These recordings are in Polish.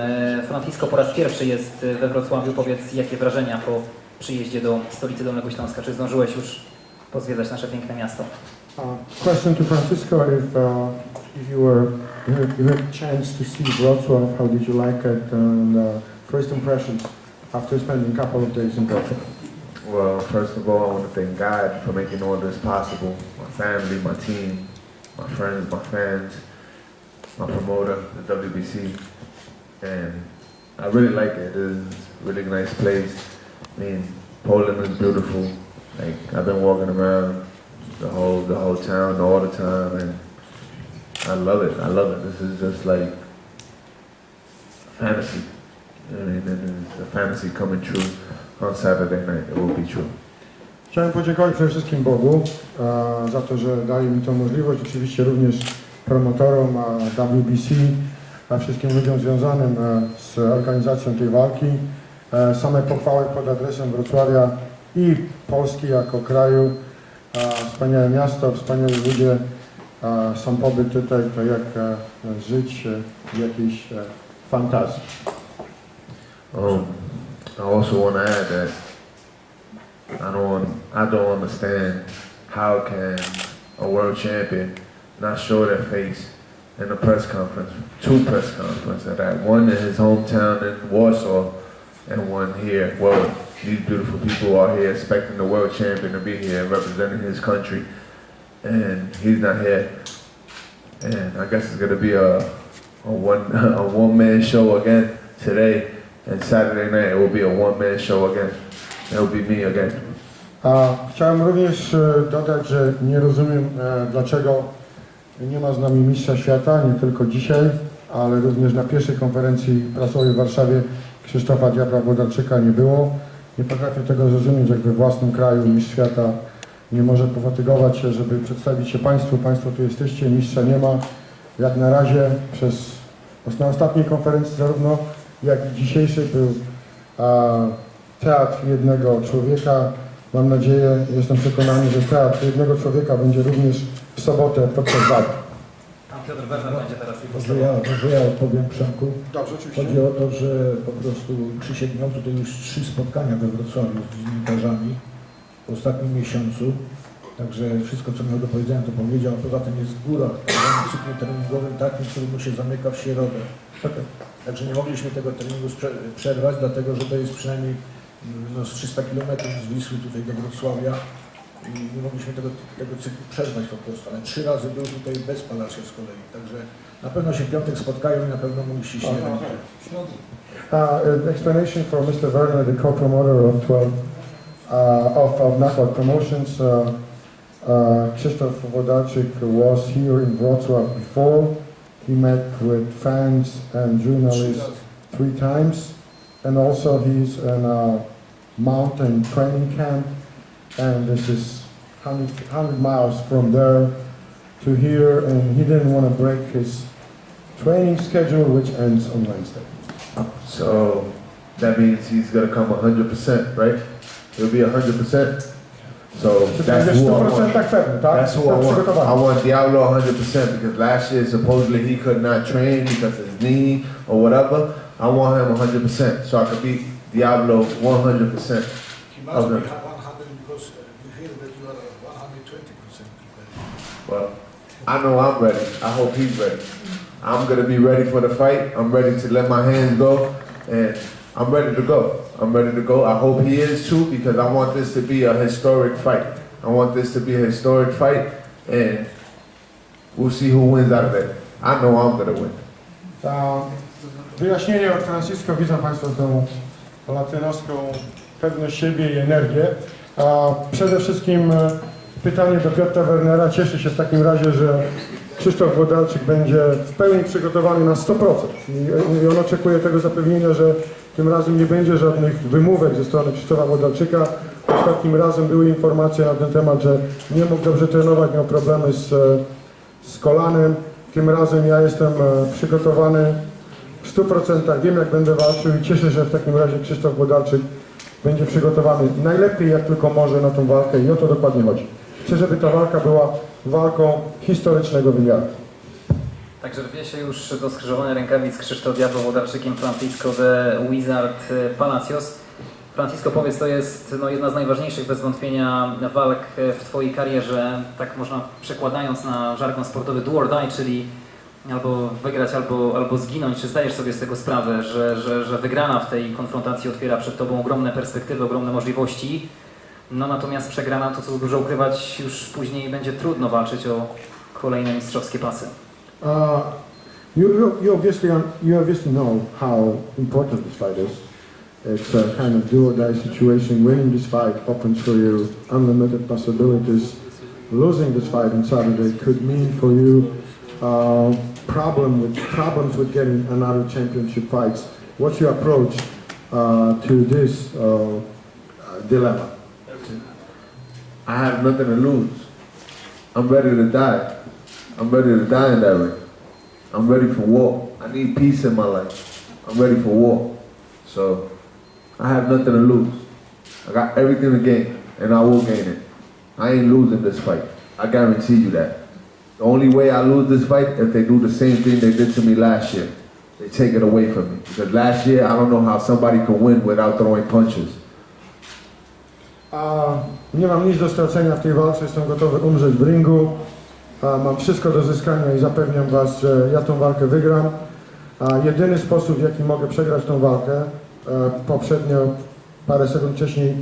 E, Francisco po raz pierwszy jest we Wrocławiu. Powiedz, jakie wrażenia po przyjeździe do stolicy Dolnego Śląska? Czy zdążyłeś już pozwiedzać nasze piękne miasto? Uh, question to Francisco: If uh, if you were you had, you had a chance to see Wrocław, how did you like it? And uh, first impressions after spending a couple of days in Wrocław. Well, first of all, I want to thank God for making all this possible. My family, my team, my friends, my fans, my promoter, the WBC, and I really like it. It's a really nice place. I mean, Poland is beautiful. Like I've been walking around the whole the whole town all the time, and I love it. I love it. This is just like fantasy. I mean, and it's a fantasy coming true on Saturday night. It will be true. Chciałem podziękować przede wszystkim Bogu za to, że daje mi tę możliwość. Oczywiście również promotorom uh, WBC, a wszystkim ludziom związanym uh, z organizacją tej walki. Uh, same pochwały pod adresem Wrocławia i Polski jako kraju. Wspaniałe miasto, wspaniali ludzie. Sam pobyt tutaj to jak uh, żyć w jakiejś fantazji. Um, I also want to add that I don't I don't understand how can a world champion not show their face in a press conference, two press conferences at that, one in his hometown in Warsaw and one here. Well, these beautiful people are here expecting the world champion to be here representing his country, and he's not here. And I guess it's gonna be a, a one a one man show again today. And Saturday night it will be a one man show again. It will be me again. A chciałem również dodać, że nie rozumiem dlaczego nie ma z nami mistrza świata, nie tylko dzisiaj, ale również na pierwszej konferencji prasowej w Warszawie Krzysztofa Diabra Włodarczyka nie było. Nie potrafię tego zrozumieć, jak we własnym kraju mistrz świata nie może pofatygować się, żeby przedstawić się Państwu. Państwo tu jesteście, mistrza nie ma. Jak na razie przez na ostatniej konferencji zarówno jak i dzisiejszej był a, teatr jednego człowieka. Mam nadzieję, jestem przekonany, że teatr jednego człowieka będzie również w sobotę podczas walki. Pan Piotr Werner będzie teraz Może ja, może ja odpowiem Przemku. Dobrze, Chodzi o to, że po prostu Krzysiek miał tutaj już trzy spotkania we Wrocławiu z dziennikarzami w ostatnim miesiącu. Także wszystko, co miał do powiedzenia, to powiedział. A poza tym jest w górach, w cyklu treningowym takim, który mu się zamyka w środę. Także nie mogliśmy tego treningu przerwać, dlatego że to jest przynajmniej no, z 300 km z Wisły tutaj do Wrocławia i nie mogliśmy tego, tego cyklu przerwać po prostu, ale trzy razy był tutaj bez Palacia z kolei, także na pewno się w piątek spotkają i na pewno mu ściśnie rękę. Uh, an explanation for Mr. Werner, the co-promoter of 12 uh, of, of Promotions. Uh, uh, Krzysztof Wodarczyk was here in Wrocław before. He met with fans and journalists three times, and also he's in a mountain training camp, and this is 100, 100 miles from there to here, and he didn't want to break his training schedule, which ends on Wednesday. So that means he's gonna come 100%, right? He'll be 100%. So that's who I want. That's who I want. I want Diablo 100% because last year supposedly he could not train because of his knee or whatever. I want him 100% so I could beat Diablo 100%. He must be 100 because uh, we hear that you are 120% prepared. Well, I know I'm ready. I hope he's ready. I'm gonna be ready for the fight. I'm ready to let my hands go, and I'm ready to go. I'm ready to go. I hope he is too, because I want this to be a historic fight. I want this to be a historic fight, and we'll see who wins out of it. I know I'm gonna win. Ta wyjaśnienie od Francisco, widzą Państwo tą latynoską pewność siebie i energię. A przede wszystkim e, pytanie do Piotra Wernera. Cieszę się w takim razie, że Krzysztof Włodarczyk będzie w pełni przygotowany na 100%. I, on oczekuje tego zapewnienia, że tym razem nie będzie żadnych wymówek ze strony Krzysztofa Włodarczyka. Ostatnim razem były informacje na ten temat, że nie mógł dobrze trenować, miał problemy z, e, z kolanem. Tym razem ja jestem e, przygotowany w 100%, wiem jak będę walczył i cieszę się, że w takim razie Krzysztof Włodarczyk będzie przygotowany najlepiej jak tylko może na tą walkę i o to dokładnie chodzi. Chcę, żeby ta walka była walką historycznego wymiaru. Także rwie się już do skrzyżowania rękawic Krzysztof Diablo Wodarczykiem, Francisco de Wizard Palacios. Francisco, powiedz, to jest no, jedna z najważniejszych bez wątpienia walk w Twojej karierze, tak można przekładając na żargon sportowy do or die, czyli albo wygrać, albo, albo zginąć. Czy zdajesz sobie z tego sprawę, że, że, że wygrana w tej konfrontacji otwiera przed Tobą ogromne perspektywy, ogromne możliwości, no natomiast przegrana, to co dużo ukrywać, już później będzie trudno walczyć o kolejne mistrzowskie pasy. Uh, you, you, you, obviously, you obviously know how important this fight is. It's a kind of do or die situation. Winning this fight opens for you unlimited possibilities. Losing this fight on Saturday could mean for you uh, problem with problems with getting another championship fights. What's your approach uh, to this uh, dilemma? I have nothing to lose. I'm ready to die. I'm ready to die in that ring. I'm ready for war. I need peace in my life. I'm ready for war. So I have nothing to lose. I got everything to gain, and I will gain it. I ain't losing this fight. I guarantee you that. The only way I lose this fight if they do the same thing they did to me last year. They take it away from me. Because last year I don't know how somebody win without throwing punches. A nie mam nic do stracenia w tej walce, jestem gotowy umrzeć w ringu. A mam wszystko do zyskania i zapewniam Was, że ja tą walkę wygram. A jedyny sposób, w jaki mogę przegrać tą walkę, e, poprzednio, parę sekund wcześniej,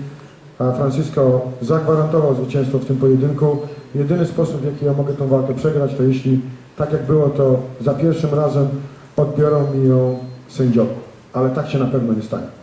Francisco zagwarantował zwycięstwo w tym pojedynku. Jedyny sposób, w jaki ja mogę tą walkę przegrać, to jeśli, tak jak było to za pierwszym razem, odbiorą mi ją sędziowie. Ale tak się na pewno nie stanie.